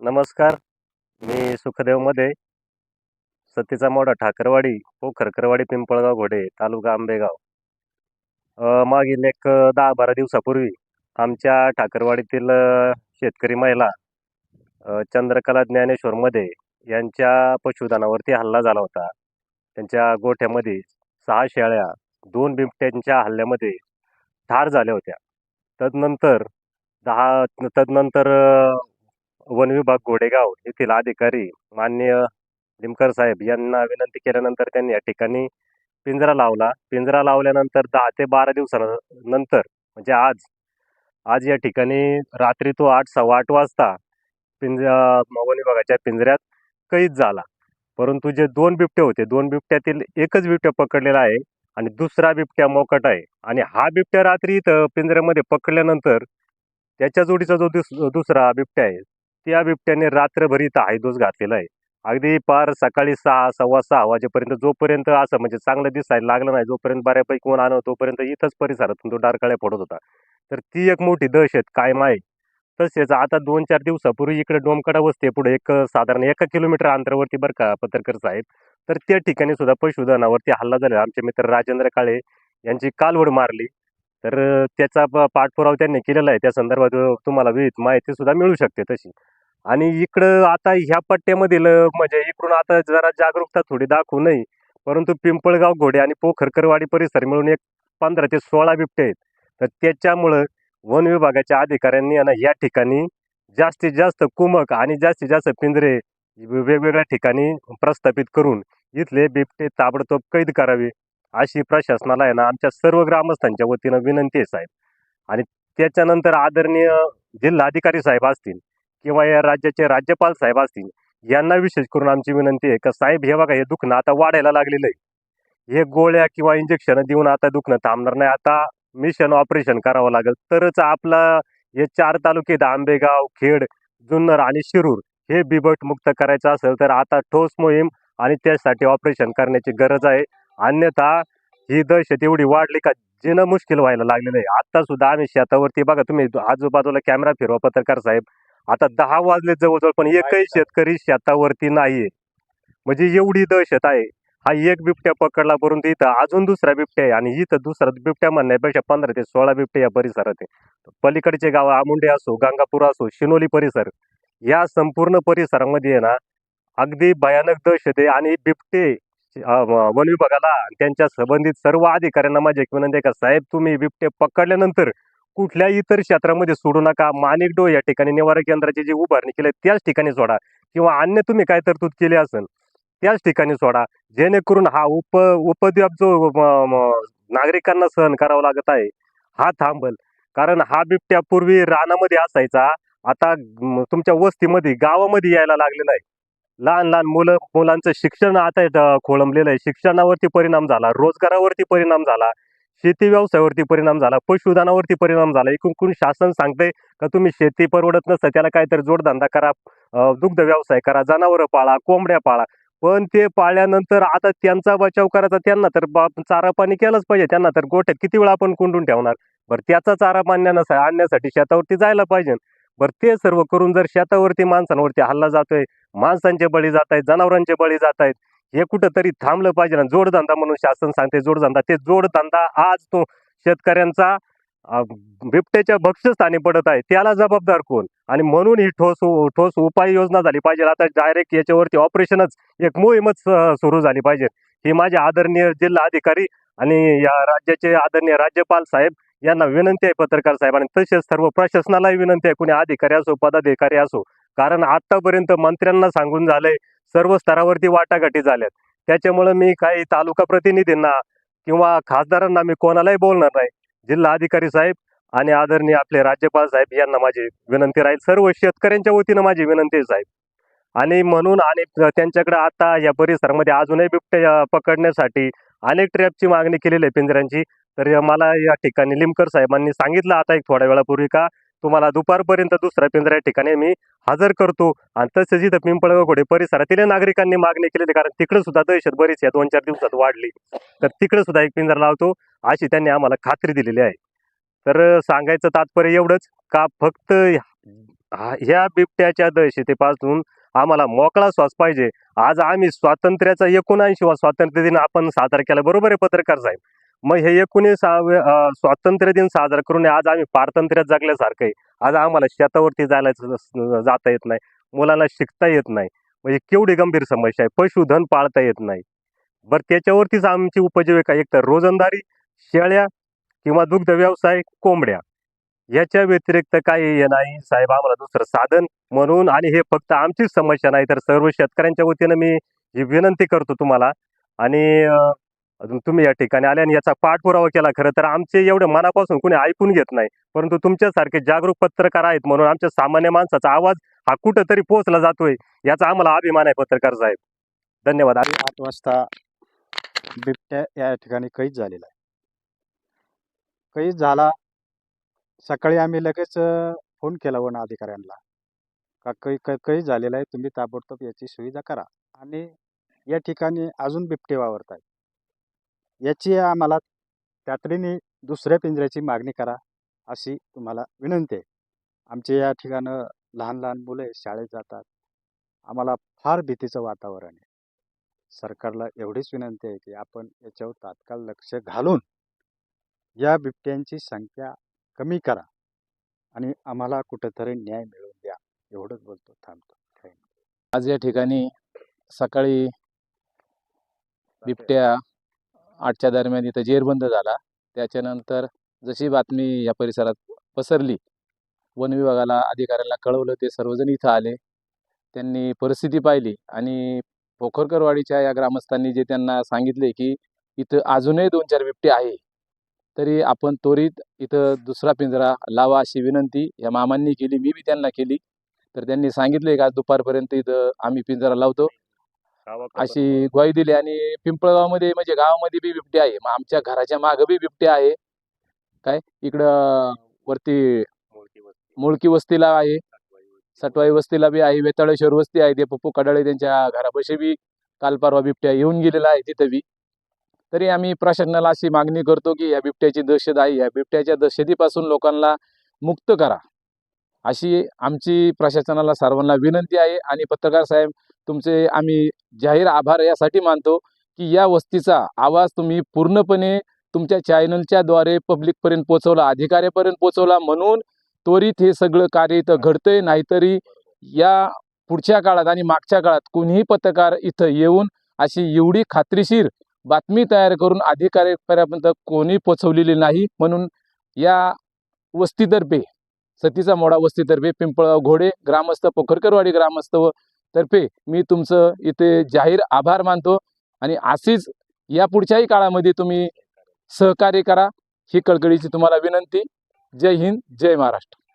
नमस्कार. मी सुखदेवमध्ये सतीचा मोडा ठाकरवाडी हो, पोखरकरवाडी पिंपळगाव घोडे तालुका आंबेगाव. मागील एक दहा बारा दिवसापूर्वी आमच्या ठाकरवाडीतील शेतकरी महिला चंद्रकला ज्ञानेश्वर मध्ये यांच्या पशुधनावरती हल्ला झाला होता. त्यांच्या गोठ्यामध्ये सहा शेळ्या दोन बिबट्यांच्या हल्ल्यामध्ये ठार झाल्या होत्या. तदनंतर दहा तदनंतर वन विभाग घोडेगाव येथील अधिकारी माननीय लिमकर साहेब यांना विनंती केल्यानंतर त्यांनी या ठिकाणी पिंजरा लावला. पिंजरा लावल्यानंतर दहा ते बारा दिवसानंतर म्हणजे आज आज या ठिकाणी रात्री तो आठ सव्वा आठ वाजता पिंज वन विभागाच्या पिंजऱ्यात कैद झाला. परंतु जे दोन बिबटे होते दोन बिबट्यातील एकच बिबट्या पकडलेला आहे आणि दुसरा बिबट्या मोकट आहे. आणि हा बिबट्या रात्री इथं पिंजऱ्यामध्ये पकडल्यानंतर त्याच्या जोडीचा जो दुस दुसरा बिबट्या आहे त्या बिबट्याने रात्रभर इथं हायदोस घातलेला आहे. अगदी पार सकाळी सहा सव्वा सहा वाजेपर्यंत जोपर्यंत असं म्हणजे चांगलं दिसायला लागलं नाही जोपर्यंत बऱ्यापैकी कोण आणव तोपर्यंत इथंच परिसरातून तो डारकाळ्या पडत होता. तर ती एक मोठी दहशत कायम आहे. तसेच आता दोन चार दिवसापूर्वी इकडे डोमकडा वस्ती पुढे एक साधारण एका किलोमीटर अंतरावरती बरं का पत्रकार साहेब. तर त्या ठिकाणी सुद्धा पशुधनावरती हल्ला झाला आमचे मित्र राजेंद्र काळे यांची कालवड मारली. तर त्याचा पाठपुरावा त्यांनी केलेला आहे. त्या संदर्भात तुम्हाला विविध माहिती सुद्धा मिळू शकते तशी. आणि इकडं आता ह्या पट्ट्यामधील म्हणजे इकडून आता जरा जागरूकता थोडी दाखवू नये. परंतु पिंपळगाव घोडे आणि पोखरकरवाडी परिसर मिळून एक पंधरा ते सोळा बिबटे आहेत. तर त्याच्यामुळं वन विभागाच्या अधिकाऱ्यांनी आहे ना या ठिकाणी जास्तीत जास्त कुमक आणि जास्तीत जास्त पिंजरे वेगवेगळ्या ठिकाणी प्रस्थापित करून इथले बिबटे ताबडतोब कैद करावे अशी प्रशासनाला आहे ना आमच्या सर्व ग्रामस्थांच्या वतीनं विनंती आहे साहेब. आणि त्याच्यानंतर आदरणीय जिल्हाधिकारी साहेब असतील किंवा या राज्याचे राज्यपाल साहेब असतील यांना विशेष करून आमची विनंती आहे का साहेब हे बघा हे दुखणं आता वाढायला लागलेलं आहे. हे गोळ्या किंवा इंजेक्शन देऊन आता दुखणं थांबणार नाही. आता मिशन ऑपरेशन करावं लागेल. तरच आपला हे चार तालुके आंबेगाव खेड जुन्नर आणि शिरूर हे बिबट मुक्त करायचं असेल तर आता ठोस मोहीम आणि त्यासाठी ऑपरेशन करण्याची गरज आहे. अन्यथा ही दहशत एवढी वाढली का जिणं मुश्किल व्हायला लागलेलं आहे. आता सुद्धा आम्ही शेतावरती बघा तुम्ही आजूबाजूला कॅमेरा फिरवा पत्रकार साहेब. आता दहा वाजले जवळजवळ पण एकही शेतकरी शेतावरती नाहीये. म्हणजे एवढी दहशत आहे. हा एक बिबट्या पकडला परंतु इथं अजून दुसरा बिबट्या आहे आणि इथं दुसरा बिबट्या म्हणण्यापेक्षा पंधरा ते सोळा बिबटे या परिसरात आहे. पलीकडचे गाव आमुंडे असो गंगापूर असो शिनोली परिसर या संपूर्ण परिसरामध्ये आहे ना अगदी भयानक दहशत आहे आणि बिबटे वन विभागाला त्यांच्या संबंधित सर्व अधिकाऱ्यांना माझी एक विनंती आहे का साहेब तुम्ही बिबटे पकडल्यानंतर कुठल्या इतर क्षेत्रामध्ये सोडू नका. माणिकडो या ठिकाणी निवारा केंद्राची जी उभारणी केली त्याच ठिकाणी सोडा. किंवा अन्य तुम्ही काय तरतूद केली असेल त्याच ठिकाणी सोडा. जेणेकरून हा उप उपद्व्याप जो नागरिकांना सहन करावा लागत आहे हा थांबल. कारण हा बिबट्या पूर्वी रानामध्ये असायचा. आता तुमच्या वस्तीमध्ये गावामध्ये यायला लागलेला आहे. लहान लहान मुलं मुलांचं शिक्षण आता खोळंबलेलं आहे. शिक्षणावरती परिणाम झाला रोजगारावरती परिणाम झाला. शेती व्यवसायावरती परिणाम झाला पशुधनावरती परिणाम झाला. एकूण कोण शासन सांगते का तुम्ही शेती परवडत नसतं त्याला काहीतरी जोडधंदा करा दुग्ध व्यवसाय करा जनावरं पाळा कोंबड्या पाळा. पण ते पाळल्यानंतर आता त्यांचा बचाव करायचा त्यांना तर बा- चारा पाणी केलंच पाहिजे त्यांना तर गोठ्यात किती वेळा आपण कोंडून ठेवणार? बरं त्याचा चारा मान्यानं आणण्यासाठी शेतावरती जायला पाहिजे. बरं ते सर्व करून जर शेतावरती माणसांवरती हल्ला जातोय माणसांचे बळी जात आहेत जनावरांचे बळी जात आहेत हे कुठंतरी थांबलं पाहिजे ना. जोडधंदा म्हणून शासन सांगते जोडधंदा. ते जोडधंदा आज तो शेतकऱ्यांचा बिबट्याच्या भक्षस्थानी पडत आहे. त्याला जबाबदार कोण? आणि म्हणून ही ठोस ठोस उपाययोजना झाली पाहिजे. आता डायरेक्ट याच्यावरती ऑपरेशनच एक मोहीमच सुरू झाली पाहिजे. ही माझे आदरणीय जिल्हा अधिकारी आणि या राज्याचे आदरणीय राज्यपाल साहेब यांना विनंती आहे पत्रकार साहेब. आणि तसेच सर्व प्रशासनालाही विनंती आहे कुणी अधिकारी असो पदाधिकारी असो. कारण आतापर्यंत मंत्र्यांना सांगून झालंय सर्व स्तरावरती वाटाघाटी झाल्यात. त्याच्यामुळे मी काही तालुका प्रतिनिधींना किंवा खासदारांना मी कोणालाही बोलणार नाही. जिल्हा अधिकारी साहेब आणि आदरणीय आपले राज्यपाल साहेब यांना माझी विनंती राहील. सर्व शेतकऱ्यांच्या वतीनं माझी विनंती साहेब. आणि म्हणून आणि त्यांच्याकडे आता या परिसरामध्ये अजूनही बिबटे पकडण्यासाठी अनेक ट्रॅपची मागणी केलेली आहे पिंजऱ्यांची. तर मला या ठिकाणी लिमकर साहेबांनी सांगितलं. आता एक थोड्या वेळापूर्वी का तुम्हाला दुपारपर्यंत दुसऱ्या पिंजरा या ठिकाणी मी हजर करतो. आणि तसेच इथं पिंपळगाव घोडे परिसरातील नागरिकांनी मागणी केलेली कारण तिकडे सुद्धा दहशत बरीच या दोन चार दिवसात वाढली. तर तिकडे सुद्धा एक पिंजरा लावतो. अशी त्यांनी आम्हाला खात्री दिलेली आहे. तर सांगायचं तात्पर्य एवढंच का फक्त हा- ह्या बिबट्याच्या दहशतीपासून आम्हाला मोकळा श्वास पाहिजे. आज आम्ही स्वातंत्र्याचा एकोणऐंशी वा स्वातंत्र्य दिन आपण साजरा केला. बरोबर आहे पत्रकार साहेब? मग हे एकोणीसावे स्वातंत्र्य दिन साजरा करून आज आम्ही पारतंत्र्यात जगल्यासारखं आहे. आज आम्हाला शेतावरती जायला जाता येत नाही. मुलांना शिकता येत नाही. म्हणजे केवढी गंभीर समस्या आहे. पशुधन पाळता येत नाही. बरं त्याच्यावरतीच आमची उपजीविका एक तर रोजंदारी शेळ्या किंवा दुग्ध व्यवसाय कोंबड्या. याच्या व्यतिरिक्त काही हे नाही. साहेब आम्हाला दुसरं साधन म्हणून आणि हे फक्त आमचीच समस्या नाही. तर सर्व शेतकऱ्यांच्या वतीनं मी ही विनंती करतो तुम्हाला. आणि अजून तुम्ही या ठिकाणी आल्या आणि याचा पाठपुरावा केला खरं तर आमचे एवढे मनापासून कुणी ऐकून घेत नाही. परंतु तुमच्यासारखे जागरूक पत्रकार आहेत म्हणून आमच्या सामान्य माणसाचा आवाज हा कुठंतरी पोहोचला जातोय याचा आम्हाला अभिमान आहे पत्रकार साहेब. धन्यवाद. आठ वाजता बिबट्या या ठिकाणी कैद झालेला आहे. कैद झाला. सकाळी आम्ही लगेच फोन केला वन अधिकाऱ्यांना. का कै कै कैद झालेला आहे तुम्ही ताबडतोब याची सुविधा करा. आणि या ठिकाणी अजून बिबटे वावरत आहेत याची आम्हाला तातडीने दुसऱ्या पिंजऱ्याची मागणी करा अशी तुम्हाला विनंती आहे. आमचे या ठिकाणं लहान लहान मुले शाळेत जातात. आम्हाला फार भीतीचं वातावरण आहे. सरकारला एवढीच विनंती आहे की आपण याच्यावर तात्काळ लक्ष घालून या बिबट्यांची संख्या कमी करा आणि आम्हाला कुठेतरी न्याय मिळवून द्या. एवढंच बोलतो थांबतो. थँक्यू आज या ठिकाणी सकाळी. बिबट्या आठच्या दरम्यान इथं जेरबंद झाला. त्याच्यानंतर जशी बातमी या परिसरात पसरली वन विभागाला अधिकाऱ्यांना कळवलं ते सर्वजण इथं आले. त्यांनी परिस्थिती पाहिली आणि पोखरकरवाडीच्या या ग्रामस्थांनी जे त्यांना सांगितले की इथं अजूनही दोन चार बिबटे आहे. तरी आपण त्वरित इथं दुसरा पिंजरा लावा अशी विनंती या मामांनी केली मी बी त्यांना केली. तर त्यांनी सांगितले का आज दुपारपर्यंत इथं आम्ही पिंजरा लावतो. अशी ग्वाही दिली आणि पिंपळगावमध्ये म्हणजे गावामध्ये बी बिबटे आहे. मग आमच्या घराच्या मागं बी बिबटे आहे. काय? इकडं वरती मुळकी वस्तीला आहे. सटवाई वस्तीला बी आहे. वेताळेश्वर वस्ती आहे. ते पप्पू कडाळे त्यांच्या घरापाशी बी काल परवा बिबट्या येऊन गेलेला आहे तिथं बी. तरी आम्ही प्रशासनाला अशी मागणी करतो की या बिबट्याची दहशत आहे. या बिबट्याच्या दहशतीपासून लोकांना मुक्त करा. अशी आमची प्रशासनाला सर्वांना विनंती आहे आणि पत्रकार साहेब तुमचे आम्ही जाहीर आभार यासाठी मानतो की या वस्तीचा आवाज तुम्ही पूर्णपणे तुमच्या चॅनलच्या द्वारे पब्लिकपर्यंत पोचवला अधिकाऱ्यापर्यंत पोचवला म्हणून त्वरित हे सगळं कार्य इथं घडतंय. नाहीतरी या पुढच्या काळात आणि मागच्या काळात कोणीही पत्रकार इथं येऊन अशी एवढी खात्रीशीर बातमी तयार करून अधिकाऱ्यापर्यंत कोणी पोचवलेली नाही म्हणून या वस्तीतर्फे सतीचा मोडा वस्तीतर्फे पिंपळगाव घोडे ग्रामस्थ पोखरकरवाडी ग्रामस्थ तर्फे मी तुमचं इथे जाहीर आभार मानतो आणि अशीच या पुढच्याही काळामध्ये तुम्ही सहकार्य करा ही कळकळीची तुम्हाला विनंती. जय हिंद जय महाराष्ट्र.